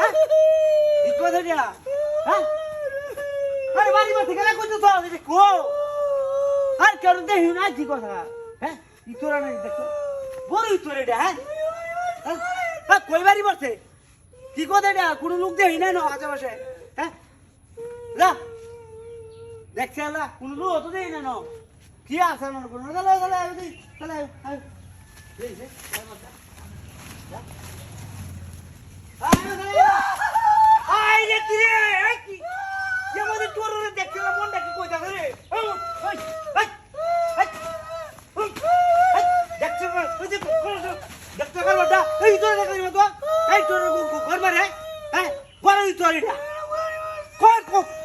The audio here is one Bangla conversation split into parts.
হ্যাঁ। হ্যাঁ। আরে বাড়ি মাঠে গেলে কইতো তো এটা কো আর কারণ দেখি না কি কথা? হ্যাঁ ই তোরা না দেখো। বড় তোর এটা হ্যাঁ। হ্যাঁ কই বাড়ি মাঠে কি কথা এটা? কোনো লোক দেখি না লা হ্যাঁ। দেখছে না কোনো লোক তো দেখি না না। কি আছে না কোনো? তাহলে তাহলে তাহলে করিটা? কয়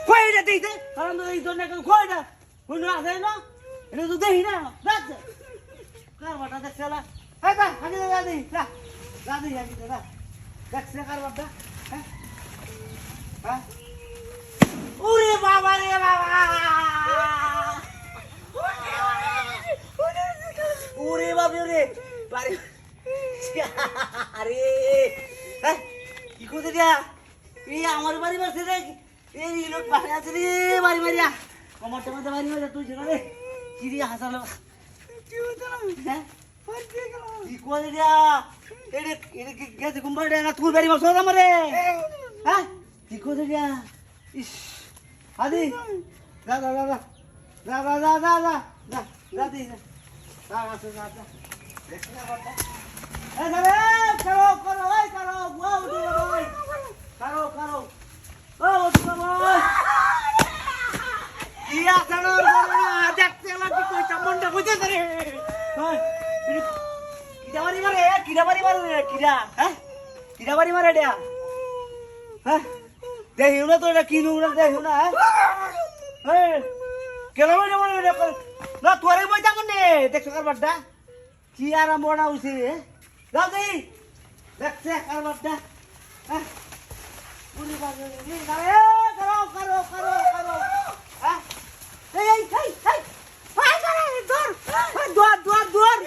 কয়টা দিতে? কারণ এই জন্য কয়টা হুনু আছে না? এটা তো দেখি না দেখছে? কারবারটা দেখছে না? হ্যাঁ বা আগে রাধি রাধি আগে দাদা দেখছে কারবারটা? হ্যাঁ? হ্যাঁ? ওরে বাবা রে বাবা! ওরে বাবা রে! বাড়ি আরে! হ্যাঁ? কি করতে দিয়া এই আমার বাড়ি বাড়ছে রে এই লোক বাড়ি আছে রে বাড়ি বাড়িয়া আমার তোমাদের বাড়ি বাড়ি তুই ছিল রে কি দিয়ে হাসালো হ্যাঁ কি দিয়া এটা এটা কি গেছে কুম্বাড়ে না তুই বাড়ি বসো আমারে হ্যাঁ কি দিয়া ইস আদি যা যা যা যা যা যা যা যা যা যা যা না বাবা দি ভাই করো করো ও দি ভাই ইয়া জানো না দেখতে লাগি কইতা মনটা কইতে রে হ্যাঁ কিডা বাড়ি মারে কিডা বাড়ি মারে রে কিডা হ্যাঁ কিডা বাড়ি মারে ডা হ্যাঁ দেখিও না তো এটা কিনু না দেখিও না হ্যাঁ? মানে না, তোরে বই যাব নে? দেখছ কারবারটা? কি আর মনে হইছে যাও দেখছে কারবারটা হ্যাঁ? করো করো করো করো হ্যাঁ এই এই এই এই হাই করে দর দর দর দর দর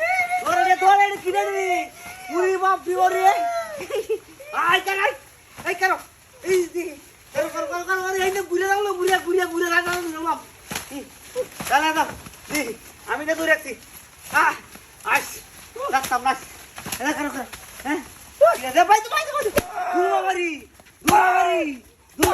রে দর রে কিনে রে উনি বাপ আই এই কেন দি করো করো করো করো এই না বুড়ে দাও বাপ। দাদা দাও আমি না দূরে রাখছি আহ আস রাখতাম না হ্যাঁ? দে ভাই, তো ভাই, তো দুবারি দু